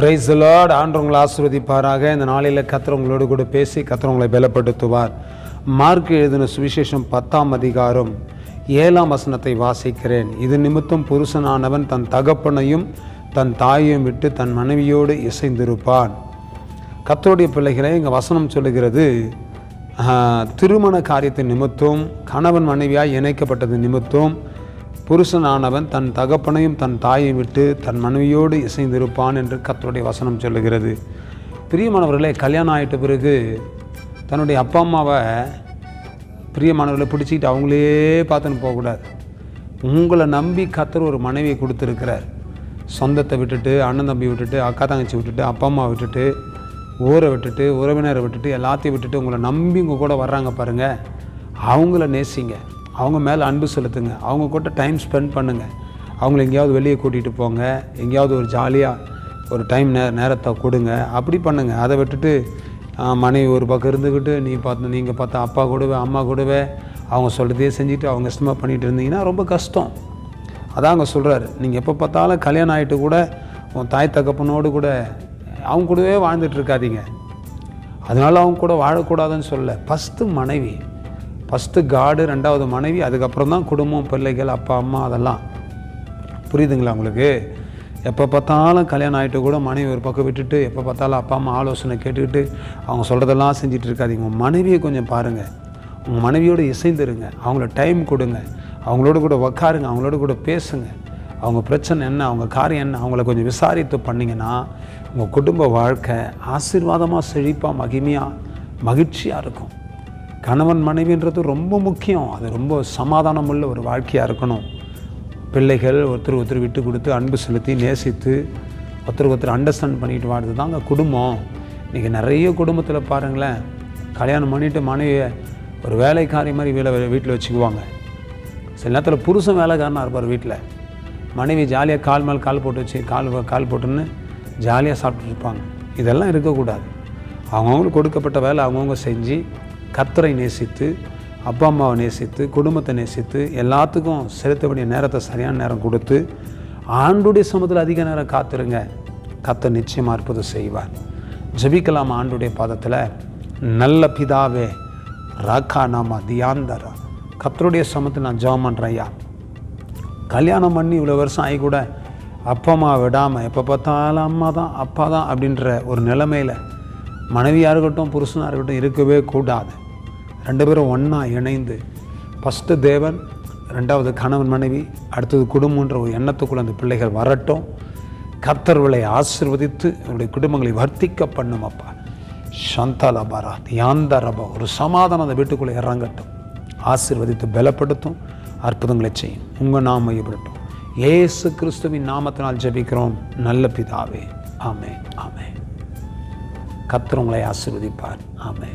Price Lord ஆண்டவங்களை ஆசிர்வதிப்பாராக. இந்த நாளில் கத்திரவங்களோடு கூட பேசி கத்திரவங்களை பலப்படுத்துவார். மார்க் எழுதின சுவிசேஷம் பத்தாம் அதிகாரம் ஏழாம் வசனத்தை வாசிக்கிறேன். இது நிமித்தம் புருஷனானவன் தன் தகப்பனையும் தன் தாயையும் விட்டு தன் மனைவியோடு இசைந்திருப்பான். கத்தருடைய பிள்ளைகளை இங்கே வசனம் சொல்லுகிறது திருமண காரியத்தின் நிமித்தம் கணவன் மனைவியாய் இணைக்கப்பட்டது நிமித்தம் புருஷனானவன் தன் தகப்பனையும் தன் தாயையும் விட்டு தன் மனைவியோடு இசைந்திருப்பான் என்று கத்தருடைய வசனம் சொல்லுகிறது. பிரியமானவர்களே கல்யாணம் ஆகிட்ட பிறகு தன்னுடைய அப்பா அம்மாவை பிரியமானவர்களை பிடிச்சிக்கிட்டு அவங்களே பார்த்துன்னு போகக்கூடாது. உங்களை நம்பி கத்தர் ஒரு மனைவியை கொடுத்துருக்கிறார். சொந்தத்தை விட்டுட்டு அண்ணன் தம்பி விட்டுட்டு அக்கா தங்கச்சி விட்டுட்டு அப்பா அம்மா விட்டுட்டு ஊரை விட்டுட்டு உறவினரை விட்டுட்டு எல்லாத்தையும் விட்டுட்டு உங்களை நம்பி உங்கள் கூட வர்றாங்க பாருங்கள் அவங்கள நேசிங்க. அவங்க மேலே அன்பு செலுத்துங்க. அவங்க கூட டைம் ஸ்பெண்ட் பண்ணுங்கள் அவங்கள எங்கேயாவது வெளியே கூட்டிகிட்டு போங்க. எங்கேயாவது ஒரு ஜாலியாக ஒரு டைம் நே நேரத்தை கொடுங்க. அப்படி பண்ணுங்கள் அதை விட்டுட்டு மனைவி ஒரு பக்கம் இருந்துக்கிட்டு நீ பார்த்து நீங்கள் பார்த்தா அப்பா கூடவே அம்மா கூடவே அவங்க சொல்கிறதே செஞ்சுட்டு அவங்க இஷ்டமாக பண்ணிகிட்டு இருந்தீங்கன்னா ரொம்ப கஷ்டம். அதான் அங்கே சொல்கிறாரு நீங்கள் எப்போ பார்த்தாலும் கல்யாணம் ஆகிட்டு கூட உன் தாய் தகப்பனோடு கூட அவங்க கூடவே வாழ்ந்துட்டு இருக்காதீங்க. அவங்க கூட வாழக்கூடாதுன்னு சொல்லலை. ஃபஸ்ட்டு மனைவி ஃபஸ்ட்டு காடு ரெண்டாவது மனைவி அதுக்கப்புறம் தான் குடும்பம் பிள்ளைகள் அப்பா அம்மா அதெல்லாம். புரியுதுங்களா உங்களுக்கு? எப்போ பார்த்தாலும் கல்யாணம் ஆகிட்டு கூட மனைவி ஒரு பக்கம் விட்டுட்டு எப்போ பார்த்தாலும் அப்பா அம்மா ஆலோசனை கேட்டுக்கிட்டு அவங்க சொல்கிறதெல்லாம் செஞ்சுட்டு இருக்காதீங்க. உங்கள் மனைவியை கொஞ்சம் பாருங்கள் உங்கள் மனைவியோடு இசைந்துருங்க. அவங்கள டைம் கொடுங்க. அவங்களோட கூட உக்காருங்க. அவங்களோட கூட பேசுங்க. அவங்க பிரச்சனை என்ன? அவங்க காரியம் என்ன? அவங்கள கொஞ்சம் விசாரித்து பண்ணிங்கன்னா உங்கள் குடும்ப வாழ்க்கை ஆசீர்வாதமாக செழிப்பாக மகிமையாக மகிழ்ச்சியாக இருக்கும். கணவன் மனைவின்றது ரொம்ப முக்கியம். அது ரொம்ப சமாதானம் உள்ள ஒரு வாழ்க்கையாக இருக்கணும். பிள்ளைகள் ஒருத்தர் ஒருத்தர் விட்டு கொடுத்து அன்பு செலுத்தி நேசித்து ஒருத்தர் ஒருத்தர் அண்டர்ஸ்டாண்ட் பண்ணிட்டு வாழ்றது தாங்க குடும்பம். இன்றைக்கி நிறைய குடும்பத்தில் பாருங்களேன். கல்யாணம் பண்ணிவிட்டு மனைவியை ஒரு வேலைக்காரி மாதிரி வீல வீட்டில் வச்சுக்குவாங்க. சில நேரத்தில் புருஷன் வேலைக்காரனாக இருப்பார் வீட்டில் மனைவி ஜாலியாக கால் மேல் கால் போட்டு வச்சு கால் கால் போட்டுன்னு ஜாலியாக சாப்பிட்டுருப்பாங்க இதெல்லாம் இருக்கக்கூடாது. அவங்கவுங்களுக்கு கொடுக்கப்பட்ட வேலை அவங்கவுங்க செஞ்சு கர்த்தரை நேசித்து அப்பா அம்மாவை நேசித்து குடும்பத்தை நேசித்து எல்லாத்துக்கும் செலுத்த வேண்டிய நேரத்தை சரியான நேரம் கொடுத்து ஆண்டுடைய சமத்தில் அதிக நேரம் காத்துருங்க. கத்த நிச்சயமாக அற்புதம் செய்வார். ஜபிக்கலாம் ஆண்டுடைய பாதத்தில். நல்ல பிதாவே ராக்கா நாமா தியாந்தரா. கத்தருடைய சமத்தில் நான் ஜபம் பண்ணுறேன் ஐயா கல்யாணம் பண்ணி இவ்வளோ வருஷம் ஆகி கூட அப்பா அம்மா விடாமல் எப்போ பார்த்தாலும் அம்மா தான் அப்பா தான் அப்படின்ற ஒரு நிலைமையில் மனைவியாக இருக்கட்டும் புருஷனாக இருக்கட்டும் இருக்கவே கூடாது. ரெண்டு பேரும் ஒன்றா இணைந்து ஃபஸ்ட்டு தேவன் ரெண்டாவது கணவன் மனைவி அடுத்தது குடும்பன்ற ஒரு எண்ணத்துக்குள்ள அந்த பிள்ளைகள் வரட்டும். கர்த்தர்களை ஆசிர்வதித்து அவருடைய குடும்பங்களை வர்த்திக்க பண்ணும் அப்பா. சந்தாலபாரா தியாந்தரபா ஒரு சமாதானம் அந்த வீட்டுக்குள்ளே இறங்கட்டும். ஆசிர்வதித்து பலப்படுத்தும் அற்புதங்களை செய்யும். உங்கள் நாம் மையப்படட்டும் ஏசு கிறிஸ்துவின் நாமத்தினால் ஜெபிக்கிறோம். நல்ல பிதாவே. ஆமே ஆமே கத்திரவங்களை ஆசிர்வதிப்பார் ஆசீர்வதிப்பார். ஆமே